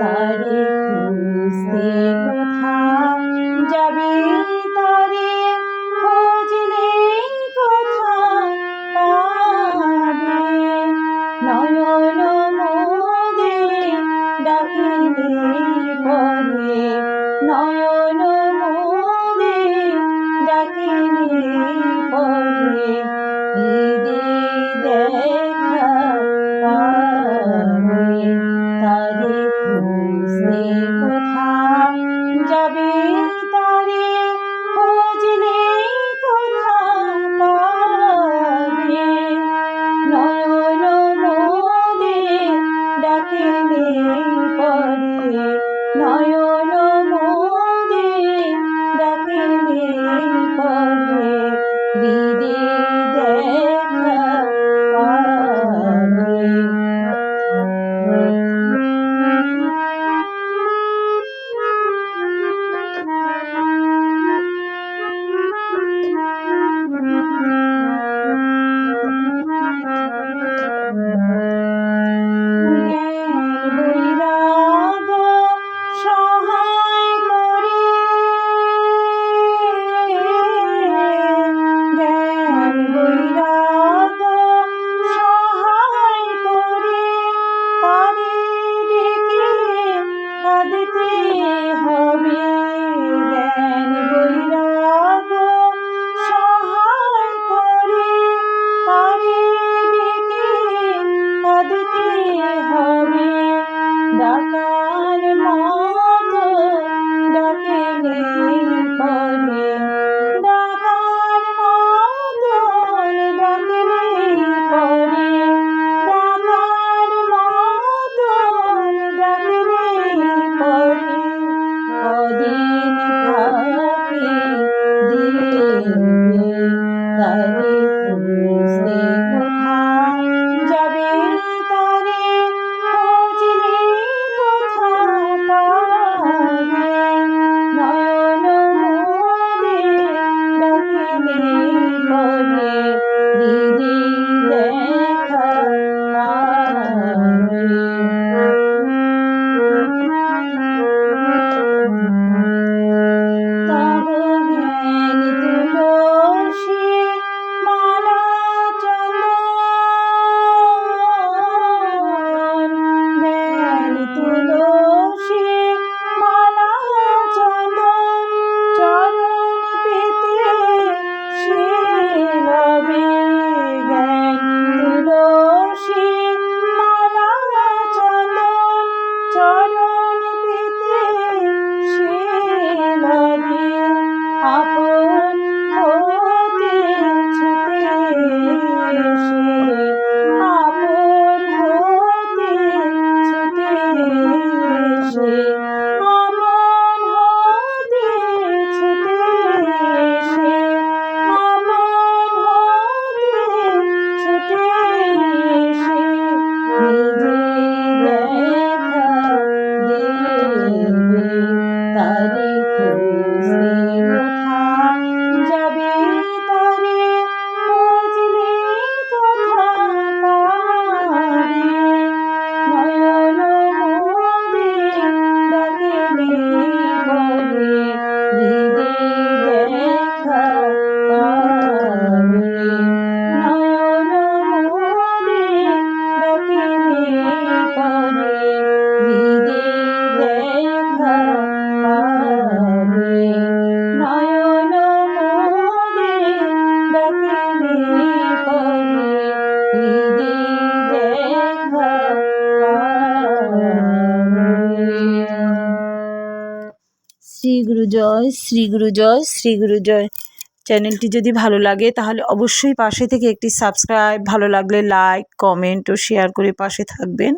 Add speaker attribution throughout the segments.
Speaker 1: তারে খুঁজতে কোথায় দিদি গুরু জয় শ্রী গুরু জয় শ্রী গুরু জয় চ্যানেলটি যদি ভালো লাগে, তাহলে অবশ্যই পাশে থেকে একটি সাবস্ক্রাইব, ভালো লাগলে লাইক, কমেন্ট ও শেয়ার করে পাশে থাকবেন।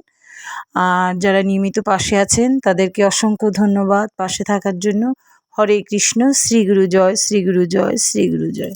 Speaker 1: আর যারা নিয়মিত পাশে আছেন, তাদেরকে অসংখ্য ধন্যবাদ পাশে থাকার জন্য। হরে কৃষ্ণ, শ্রী গুরু জয় শ্রী গুরু জয় শ্রী গুরু জয়